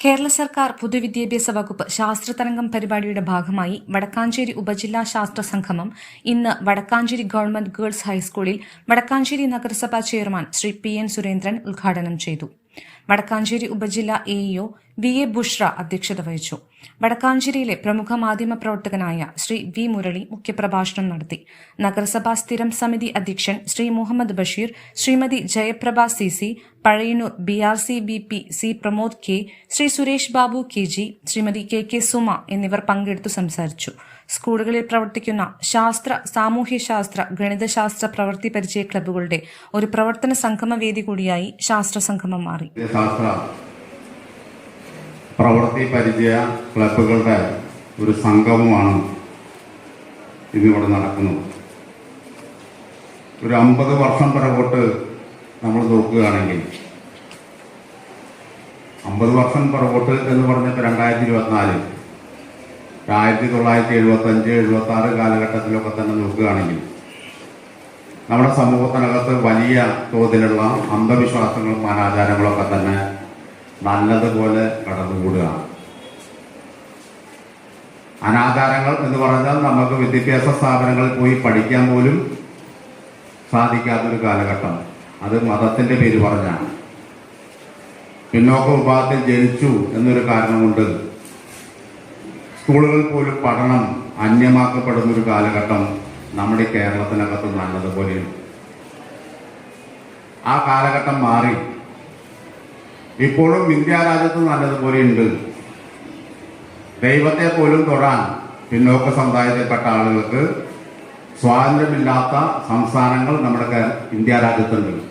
കേരള സർക്കാർ പൊതുവിദ്യാഭ്യാസ വകുപ്പ് ശാസ്ത്രതരംഗം പരിപാടിയുടെ ഭാഗമായി വടക്കാഞ്ചേരി ഉപജില്ലാ ശാസ്ത്ര സംഗമം ഇന്ന് വടക്കാഞ്ചേരി ഗവൺമെന്റ് ഗേൾസ് ഹൈസ്കൂളിൽ വടക്കാഞ്ചേരി നഗരസഭാ chairman Shri P N Surendran ഉദ്ഘാടനം ചെയ്തു. വടക്കാഞ്ചേരി ഉപജില്ല എഇഒ വി എ ബുഷ്ര അധ്യക്ഷത വഹിച്ചു. വടക്കാഞ്ചേരിയിലെ പ്രമുഖ മാധ്യമ പ്രവർത്തകനായ ശ്രീ വി മുരളി മുഖ്യപ്രഭാഷണം നടത്തി. നഗരസഭാ സ്ഥിരം സമിതി അധ്യക്ഷൻ Shri Muhammad Basheer Shrimati Jayaprabha C C Pazhayannur B R C B P C Pramod K Shri Suresh Babu K G Shrimati K K Suma എന്നിവർ പങ്കെടുത്തു സംസാരിച്ചു. സ്കൂളുകളിൽ പ്രവർത്തിക്കുന്ന ശാസ്ത്ര സാമൂഹ്യ സാമൂഹ്യശാസ്ത്ര ഗണിതശാസ്ത്ര പ്രവൃത്തി പരിചയ ക്ലബ്ബുകളുടെ ഒരു പ്രവർത്തന സംഗമ വേദി കൂടിയായി ശാസ്ത്ര സംഗമം മാറി. ശാസ്ത്ര പ്രവൃത്തി പരിചയ ക്ലബുകളുടെ ഒരു സംഗമമാണ് ഇന്നിവിടെ നടക്കുന്നത്. ഒരു അമ്പത് വർഷം പിറകോട്ട് നമ്മൾ നോക്കുകയാണെങ്കിൽ അമ്പത് വർഷം പുറകോട്ട് എന്ന് പറഞ്ഞപ്പോൾ രണ്ടായിരത്തി ഇരുപത്തിനാല് ആയിരത്തി തൊള്ളായിരത്തി എഴുപത്തി അഞ്ച് എഴുപത്തി ആറ് കാലഘട്ടത്തിലൊക്കെ തന്നെ നോക്കുകയാണെങ്കിൽ നമ്മുടെ സമൂഹത്തിനകത്ത് വലിയ തോതിലുള്ള അന്ധവിശ്വാസങ്ങളും അനാചാരങ്ങളൊക്കെ തന്നെ നല്ലതുപോലെ കടന്നുകൂടുകയാണ്. അനാചാരങ്ങൾ എന്ന് പറഞ്ഞാൽ നമുക്ക് വിദ്യാഭ്യാസ സ്ഥാപനങ്ങളിൽ പോയി പഠിക്കാൻ പോലും സാധിക്കാത്തൊരു കാലഘട്ടം അത് മതത്തിന്റെ പേര് പറഞ്ഞാണ്. പിന്നോക്ക വിഭാഗത്തിൽ ജനിച്ചു എന്നൊരു കാരണം കൊണ്ട് സ്കൂളുകളിൽ പോലും പഠനം അന്യമാക്കപ്പെടുന്ന ഒരു കാലഘട്ടം നമ്മുടെ കേരളത്തിനകത്ത് നല്ലതുപോലെയാണ് ആ കാലഘട്ടം മാറി. ഇപ്പോഴും ഇന്ത്യ രാജ്യത്ത് നല്ലതുപോലെയുണ്ട് ദൈവത്തെ പോലും തൊടാൻ പിന്നോക്ക സമുദായത്തിൽപ്പെട്ട ആളുകൾക്ക് സ്വാതന്ത്ര്യമില്ലാത്ത സംസ്ഥാനങ്ങൾ നമ്മുടെ ഇന്ത്യ രാജ്യത്തുണ്ട്.